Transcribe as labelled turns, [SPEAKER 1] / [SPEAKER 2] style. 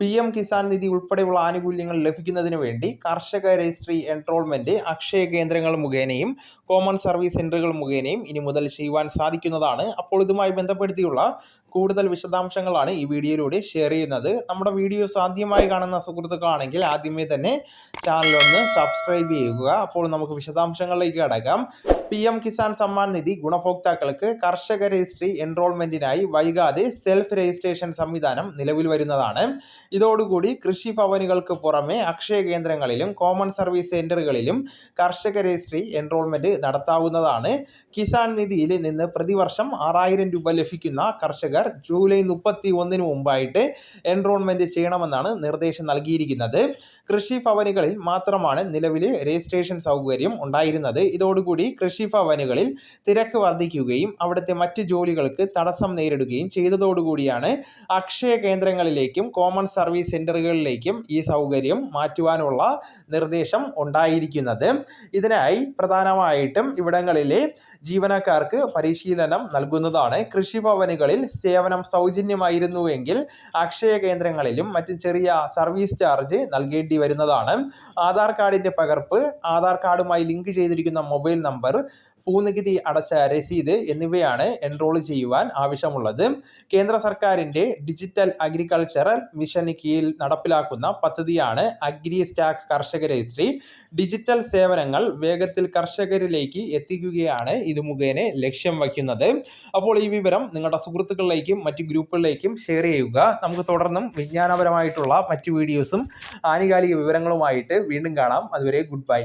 [SPEAKER 1] P M Kisan നിധി ഉൾപ്പെടെയുള്ള ആനുകൂല്യങ്ങൾ ലഭിക്കുന്നതിന് വേണ്ടി കർഷക രജിസ്ട്രി എൻറോൾമെന്റ് അക്ഷയ കേന്ദ്രങ്ങൾ മുഖേനയും കോമൺ സർവീസ് സെന്ററുകൾ മുഖേനയും ഇനി മുതൽ ചെയ്യുവാൻ സാധിക്കുന്നതാണ്. അപ്പോൾ ഇതുമായി ബന്ധപ്പെടുത്തിയുള്ള കൂടുതൽ വിശദാംശങ്ങളാണ് ഈ വീഡിയോയിലൂടെ ഷെയർ ചെയ്യുന്നത്. നമ്മുടെ വീഡിയോ ആദ്യമായി കാണുന്ന സുഹൃത്തുക്കളാണെങ്കിൽ ആദ്യമേ തന്നെ ചാനലൊന്ന് സബ്സ്ക്രൈബ് ചെയ്യുക. അപ്പോൾ നമുക്ക് വിശദാംശങ്ങളിലേക്ക് കടക്കാം. പി എം കിസാൻ സമ്മാൻ നിധി ഗുണഭോക്താക്കൾക്ക് കർഷക രജിസ്ട്രി എൻറോൾമെന്റിനായി വൈകാതെ സെൽഫ് രജിസ്ട്രേഷൻ സംവിധാനം നിലവിൽ വരുന്നതാണ്. ഇതോടുകൂടി കൃഷി ഭവനുകൾക്ക് പുറമെ അക്ഷയ കേന്ദ്രങ്ങളിലും കോമൺ സർവീസ് സെന്ററുകളിലും കർഷക രജിസ്ട്രി എൻറോൾമെന്റ് നടത്താവുന്നതാണ്. കിസാൻ നിധിയിൽ നിന്ന് പ്രതിവർഷം ആറായിരം രൂപ ലഭിക്കുന്ന കർഷകർ ജൂലൈ മുപ്പത്തി ഒന്നിന് മുമ്പായിട്ട് എൻറോൾമെന്റ് ചെയ്യണമെന്നാണ് നിർദ്ദേശം നൽകിയിരിക്കുന്നത്. കൃഷി ഭവനുകളിൽ മാത്രമാണ് നിലവിൽ രജിസ്ട്രേഷൻ സൗകര്യം ഉണ്ടായിരുന്നത്. ഇതോടുകൂടി കൃഷി ഭവനുകളിൽ തിരക്ക് വർദ്ധിക്കുകയും അവിടുത്തെ മറ്റ് ജോലികൾക്ക് തടസ്സം നേരിടുകയും ചെയ്തതോടുകൂടിയാണ് അക്ഷയ കേന്ദ്രങ്ങളിലേക്കും കോമൺ സർവീസ് സെന്ററുകളിലേക്കും ഈ സൗകര്യം മാറ്റുവാനുള്ള നിർദ്ദേശം ഉണ്ടായിരിക്കുന്നത്. ഇതിനായി പ്രധാനമായിട്ടും ഇവിടങ്ങളിലെ ജീവനക്കാർക്ക് പരിശീലനം നൽകുന്നതാണ്. കൃഷിഭവനുകളിൽ സേവനം സൗജന്യമായിരുന്നുവെങ്കിൽ അക്ഷയ കേന്ദ്രങ്ങളിലും മറ്റ് ചെറിയ സർവീസ് ചാർജ് നൽകേണ്ടി വരുന്നതാണ്. ആധാർ കാർഡിന്റെ പകർപ്പ് ആധാർ കാർഡുമായി ലിങ്ക് ചെയ്തിരിക്കുന്ന മൊബൈൽ നമ്പർ ഭൂനികുതി അടച്ച രസീത് എന്നിവയാണ് എൻറോൾ ചെയ്യുവാൻ ആവശ്യമുള്ളത്. കേന്ദ്ര സർക്കാരിന്റെ ഡിജിറ്റൽ അഗ്രികൾച്ചറൽ മിഷന് കീഴിൽ നടപ്പിലാക്കുന്ന പദ്ധതിയാണ് അഗ്രി സ്റ്റാക്ക് കർഷക രജിസ്ട്രി. ഡിജിറ്റൽ സേവനങ്ങൾ വേഗത്തിൽ കർഷകരിലേക്ക് എത്തിക്കുകയാണ് ഇത് മുഖേന ലക്ഷ്യം വയ്ക്കുന്നത്. അപ്പോൾ ഈ വിവരം നിങ്ങളുടെ സുഹൃത്തുക്കളിലേക്കും മറ്റ് ഗ്രൂപ്പുകളിലേക്കും ഷെയർ ചെയ്യുക. നമുക്ക് തുടർന്നും വിജ്ഞാനപരമായിട്ടുള്ള മറ്റ് വീഡിയോസും ആനുകാലിക വിവരങ്ങളുമായിട്ട് വീണ്ടും കാണാം. അതുവരെ ഗുഡ് ബൈ.